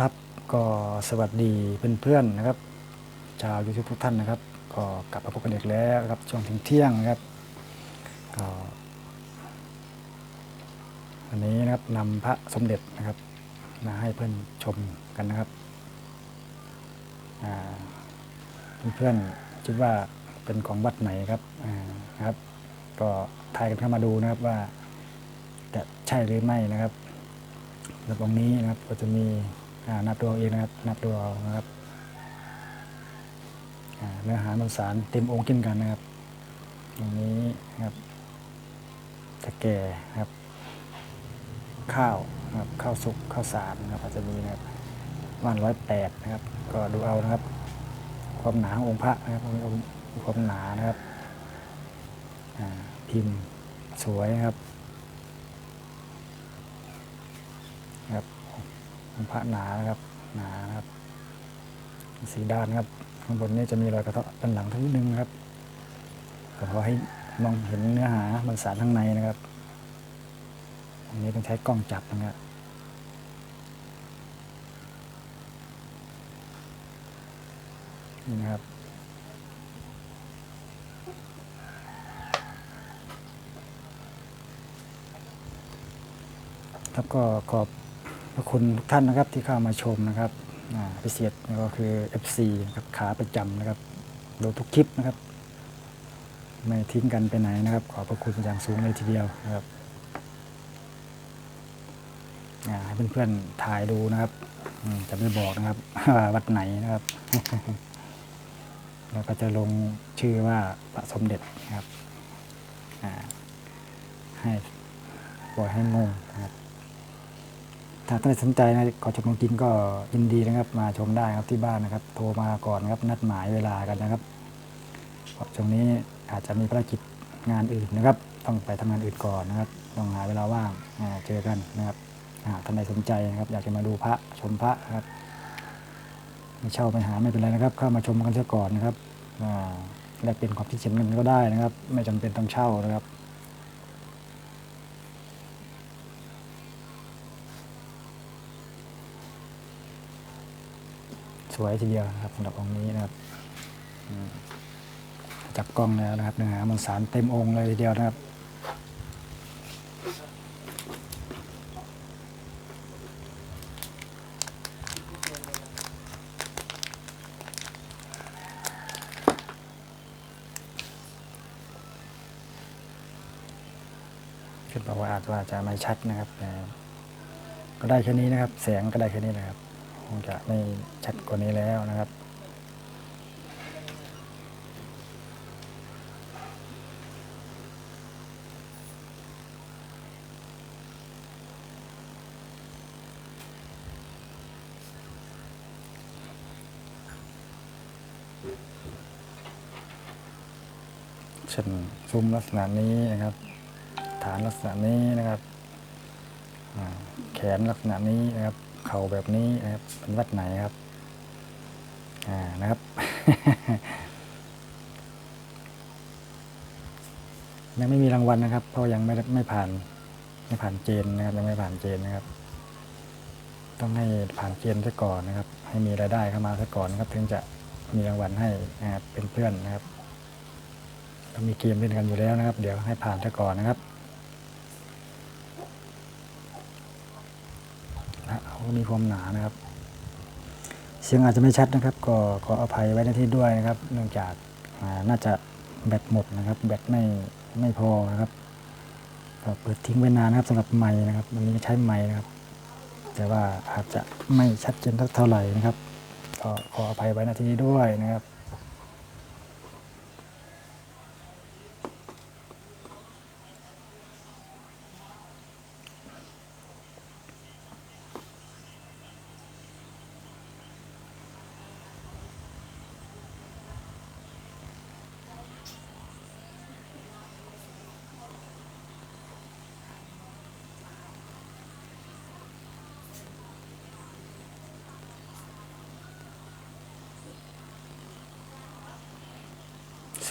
ครับก็สวัสดีเพื่อนๆนะครับ ชาวยูทูบทุกท่านนะครับ ก็กลับมาพบกันอีกแล้วครับช่วงถึงเที่ยงนะครับก็วันนี้นะครับนำพระสมเด็จนะครับมาให้เพื่อนชมกันนะครับเพื่อนๆคิดว่าเป็นของวัดไหนครับนะครับ ก็ทายกันเข้ามาดูนะครับว่าจะใช่หรือไม่นะครับแล้วตรงนี้นะครับก็จะมี นับดูเอาเองนะครับ นับดูเอานะครับเนื้อหามันสารเต็มองค์กินกันนะครับตรงนี้นะครับตะแก่นะครับ ข้าวนะครับข้าวสุกข้าวสารนะครับอาจจะมีนะครับวันร้อยแปดนะครับ ก็ดูเอานะครับ ความหนาขององค์พระนะครับมีความหนานะครับพิมพ์สวยนะครับนะครับ องพระหนานะครับ หนานะครับ สีด้านครับ ข้างบนนี้จะมีรอยกระเทาะด้านหลังทั้งนิดนึงนะครับขอให้มองเห็นเนื้อหาบนสารข้างในนะครับ อันนี้ต้องใช้กล้องจับนะครับนี่นะครับครับก็ขอบ พระคุณทุกท่านนะครับที่เข้ามาชมนะครับพิเศษก็คือ FC ครับขาประจำนะครับดูทุกคลิปนะครับ ไม่ทิ้งกันไปไหนนะครับ ขอบพระคุณอย่างสูงเลยทีเดียวนะครับให้เพื่อนๆถ่ายดูนะครับจะไม่บอกนะครับว่าวัดไหนนะครับ แล้วก็จะลงชื่อว่าพระสมเด็จนะครับให้ปล่อยให้งงนะครับ ถ้าท่านสนใจนะขอชมของกินก็ยินดีนะครับ มาชมได้ครับที่บ้านนะครับ โทรมาก่อนนะครับ นัดหมายเวลากันนะครับเพราะช่วงนี้อาจจะมีภารกิจงานอื่นนะครับ ต้องไปทำงานอื่นก่อนนะครับ ต้องหาเวลาว่างอ่าเจอกันนะครับอ่าท่านใดสนใจนะครับ อยากจะมาดูพระชมพระนะครับไม่เช่าไม่หาไม่เป็นไรนะครับ เข้ามาชมกันเสียก่อนนะครับแลกเปลี่ยนความคิดเห็นกันก็ได้นะครับ ไม่จำเป็นต้องเช่านะครับ สวยทีเดียวนะครับสำหรับองค์นี้นะครับจับกล้องแล้วนะครับเนื้อหามันสารเต็มองค์เลยทีเดียวนะครับคิดบอกว่าอาจว่าจะไม่ชัดนะครับ ก็ได้แค่นี้นะครับ แสงก็ได้แค่นี้นะครับ คงจะไม่ชัดกว่านี้แล้วนะครับ เช่นซุ้มลักษณะนี้นะครับ ฐานลักษณะนี้นะครับแขนลักษณะนี้นะครับ เข่าแบบนี้นะครับเป็นวัดไหนครับ อ่านะครับ ยังไม่มีรางวัลนะครับ เพราะยังไม่ไม่ผ่านไม่ผ่านเกณฑ์นะครับ ยังไม่ผ่านเกณฑ์นะครับ ต้องให้ผ่านเกณฑ์ซะก่อนนะครับ ให้มีรายได้เข้ามาซะก่อนนะครับ ถึงจะมีรางวัลให้นะครับเป็นเพื่อนนะครับเรามีเกมเล่นกันอยู่แล้วนะครับ เดี๋ยวให้ผ่านซะก่อนนะครับ นะเขามีความหนานะครับ เสียงอาจจะไม่ชัดนะครับ ก็ขออภัยไว้ในที่ด้วยนะครับ เนื่องจากน่าจะแบตหมดนะครับ แบตไม่ไม่พอนะครับก็เปิดทิ้งไว้นานนะครับสำหรับไม้นะครับวันนี้ใช้ไม้นะครับ แต่ว่าอาจจะไม่ชัดเจนเท่าไหร่นะครับ ก็ขออภัยไว้ในที่นี้ด้วยนะครับ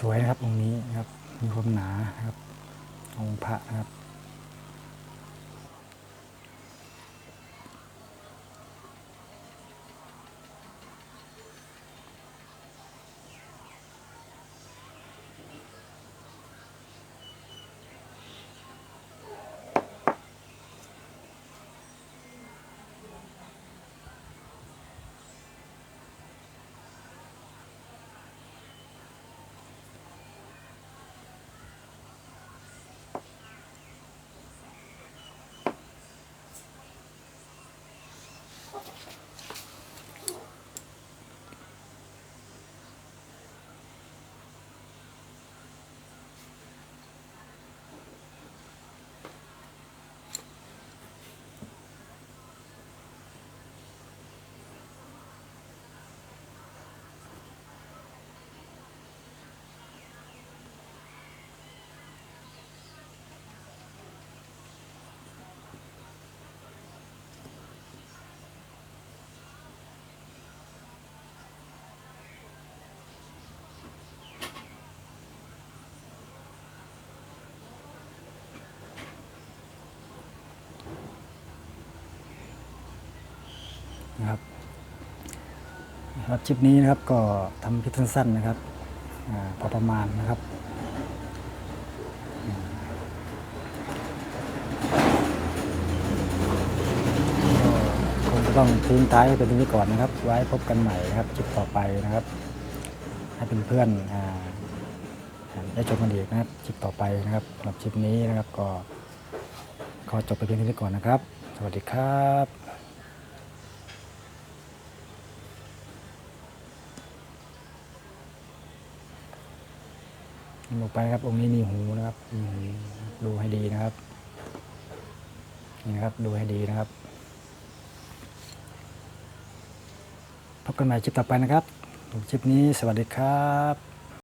สวยนะครับองค์นี้นะครับ มีความหนานะครับองค์พระนะครับ นะครับครับคลิปนี้นะครับก็ทำคลิปสั้นๆนะครับอพอประมาณนะครับก็คงจะต้องทิ้งท้ายไว้เป็นตรงนี้ก่อนนะครับ ไว้พบกันใหม่นะครับคลิปต่อไปนะครับ ให้เป็นเพื่อนๆอ่าได้ชมกันอีกนะครับคลิปต่อไปนะครับสำหรับคลิปนี้นะครับก็ขอจบไปเพียงเท่านี้ก่อนนะครับ สวัสดีครับ ลงไปครับ องค์นี้มีหูนะครับมีหูดูให้ดีนะครับ นี่นะครับดูให้ดีนะครับ พบกันใหม่คลิปต่อไปนะครับคลิปนี้สวัสดีครับ